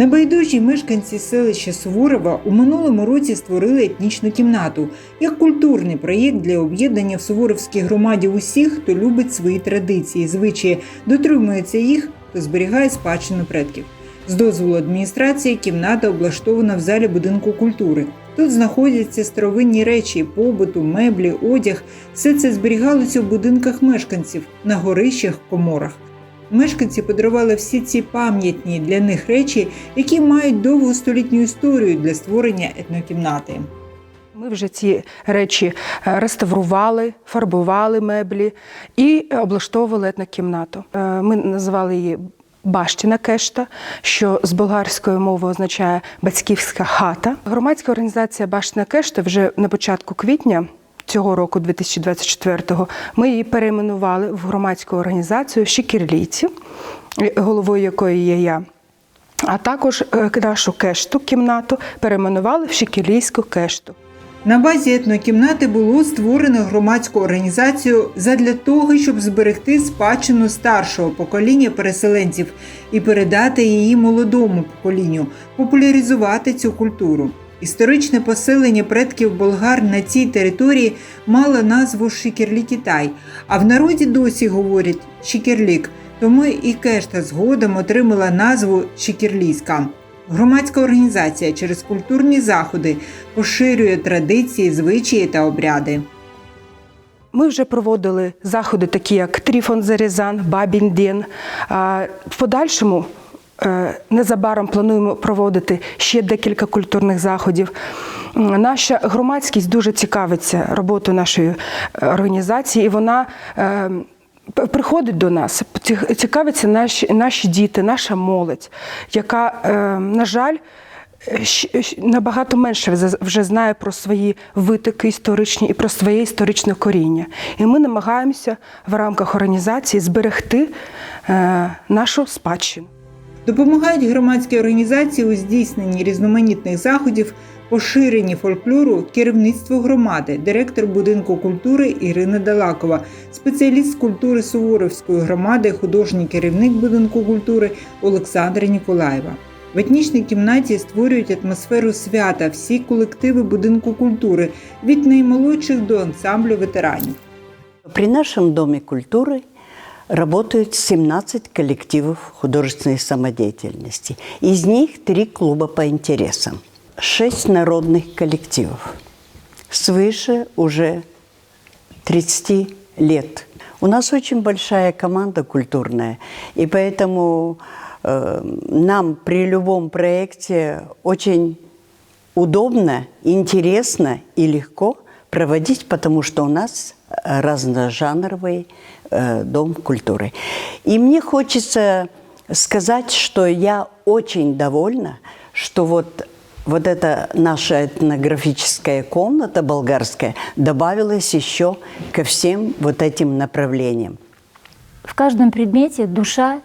Небайдужі мешканці селища Суворова у минулому році створили етнічну кімнату як культурний проєкт для об'єднання в Суворовській громаді усіх, хто любить свої традиції, звичаї, дотримується їх та зберігає спадщину предків. З дозволу адміністрації кімната облаштована в залі будинку культури. Тут знаходяться старовинні речі, побуту, меблі, одяг. Все це зберігалося в будинках мешканців на горищах, коморах. Мешканці подарували всі ці пам'ятні для них речі, які мають довгу столітню історію для створення етнокімнати. Ми вже ці речі е, реставрували, фарбували меблі і облаштовували етнокімнату. Е, Ми називали її Бащина кешта, що з болгарської мови означає батьківська хата. Громадська організація Бащина кешта вже на початку квітня. Цього року, 2024-го, ми її перейменували в громадську організацію Щекірлійці, головою якої є я. А також е, нашу кешту кімнату перейменували в Щекірлійську кешту. На базі етнокімнати було створено громадську організацію задля того, щоб зберегти спадщину старшого покоління переселенців і передати її молодому поколінню, популяризувати цю культуру. Історичне поселення предків болгар на цій території мало назву Шикерлі-Китай, а в народі досі говорять Шикерлік, тому і кешта згодом отримала назву Шикерлійська. Громадська організація через культурні заходи поширює традиції, звичаї та обряди. Ми вже проводили заходи, такі як Тріфон Зарізан, Бабін Дін. В подальшому незабаром плануємо проводити ще декілька культурних заходів. Наша громадськість дуже цікавиться роботою нашої е, організації, і вона е, приходить до нас, цікавиться наші, наші діти, наша молодь, яка, е, на жаль, набагато менше вже- знає про свої витоки історичні і про своє історичне коріння. І ми намагаємося в рамках організації зберегти е, нашу спадщину. Допомагають громадські організації у здійсненні різноманітних заходів, поширенні фольклору, керівництво громади, директор будинку культури Ірина Далакова, спеціаліст культури Суворовської громади, художній керівник будинку культури Олександра Ніколаєва. В етнічній кімнаті створюють атмосферу свята всі колективи будинку культури від наймолодших до ансамблю ветеранів. При нашем Доме культуры работают 17 коллективов художественной самодеятельности. Из них три клуба по интересам. Шесть народных коллективов. Свыше уже 30 лет. У нас очень большая команда культурная, и поэтому э, нам при любом проекте очень удобно, интересно и легко проводить, потому что у нас э, разножанровый э, дом культуры. И мне хочется сказать, что я очень довольна, что вот вот эта наша этнографическая комната болгарская добавилась еще ко всем вот этим направлениям. В каждом предмете душа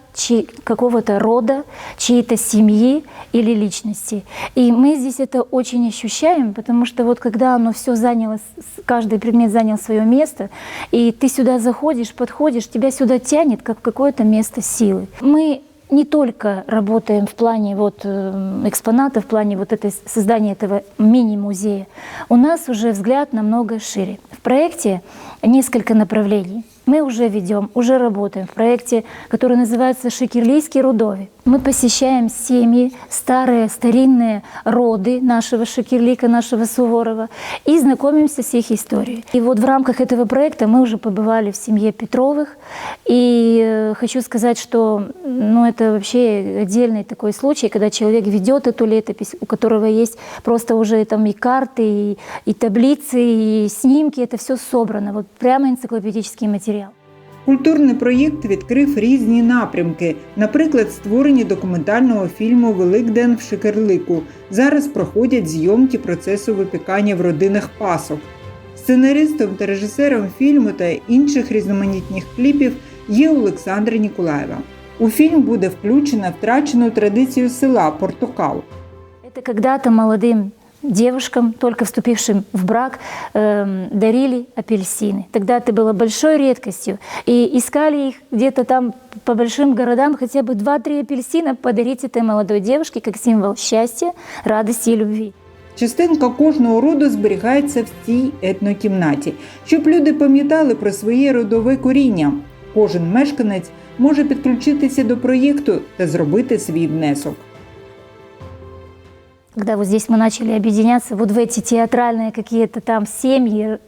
какого-то рода, чьей-то семьи или личности. И мы здесь это очень ощущаем, потому что вот когда оно все заняло, каждый предмет занял свое место, и ты сюда заходишь, подходишь, тебя сюда тянет, как какое-то место силы. Мы не только работаем в плане вот э, экспонатов, в плане вот этой создания этого мини-музея. У нас уже взгляд намного шире. В проекте несколько направлений. Мы уже ведем, уже работаем в проекте, который называется «Шекерлийский рудови». Мы посещаем семьи, старые, старинные роды нашего Шекерлика, нашего Суворова, и знакомимся с их историей. И вот в рамках этого проекта мы уже побывали в семье Петровых, и э, хочу сказать, что ну, это вообще отдельный такой случай, когда человек ведет эту летопись, у которого есть просто уже там и карты, и, и таблицы, и снимки, это все собрано, вот прямо энциклопедический материал. Культурний проєкт відкрив різні напрямки, наприклад, створення документального фільму Великден в Шикерлику. Зараз проходять зйомки процесу випікання в родинах пасок. Сценаристом та режисером фільму та інших різноманітних кліпів є Олександра Ніколаєва. У фільм буде включена втрачену традицію села Портокал. Это когда-то молодым девушкам, только вступившим в брак, эм, дарили апельсины. Тогда это было большой редкостью. И искали их где-то там по большим городам, хотя бы 2-3 апельсина подарить этой молодой девушке как символ счастья, радости и любви. Частинка кожного роду зберігається в цій етнокімнаті, щоб люди пам'ятали про своє родове коріння. Кожен мешканець може підключитися до проєкту та зробити свій внесок. Когда вот здесь мы начали объединяться вот в эти театральные какие-то там семьи,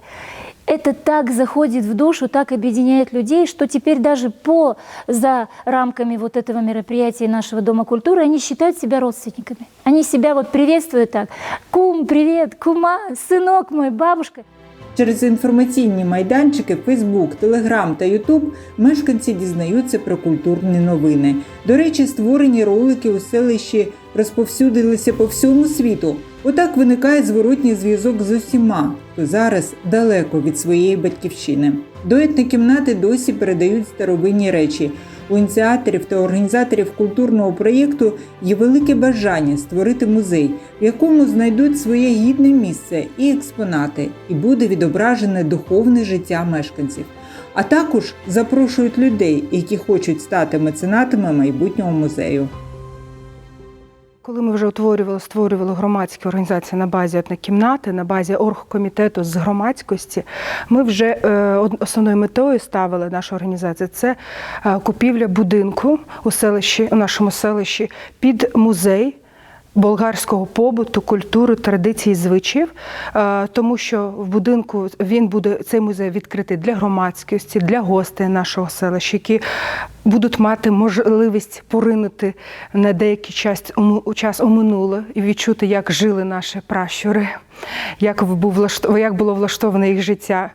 это так заходит в душу, так объединяет людей, что теперь даже по за рамками вот этого мероприятия нашего Дома культуры они считают себя родственниками. Они себя вот приветствуют так. Кум, привет, кума, сынок мой, бабушка. Через інформаційні майданчики Facebook, Telegram та YouTube мешканці дізнаються про культурні новини. До речі, створені ролики у селищі розповсюдилися по всьому світу. Отак виникає зворотній зв'язок з усіма, хто зараз далеко від своєї батьківщини. До етнокімнати досі передають старовинні речі. У ініціаторів та організаторів культурного проєкту є велике бажання створити музей, в якому знайдуть своє гідне місце і експонати, і буде відображене духовне життя мешканців. А також запрошують людей, які хочуть стати меценатами майбутнього музею. Коли ми вже утворювали, створювали громадські організації на базі однокімнати, на базі оргкомітету з громадськості, ми вже е, основною метою ставили нашу організацію це е, купівля будинку у селищі, у нашому селищі під музей. Болгарського побуту, культури, традицій, звичаїв, е, тому що в будинку він буде цей музей відкритий для громадськості, для гостей нашого селища, які будуть мати можливість поринути на деякий час у час у минуле і відчути, як жили наші пращури, як був як було щоване їх життя.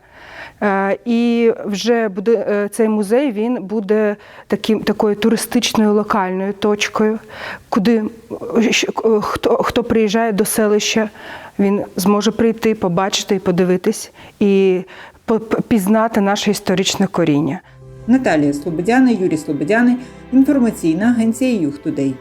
Е, І вже буде е, цей музей він буде таким такою туристичною локальною точкою, куди е, хто, хто приїжджає до селища, він зможе прийти, побачити і подивитись, і пізнати наше історичне коріння. Наталія Слободяна, Юрій Слободяни, інформаційна агенція Юхтудей.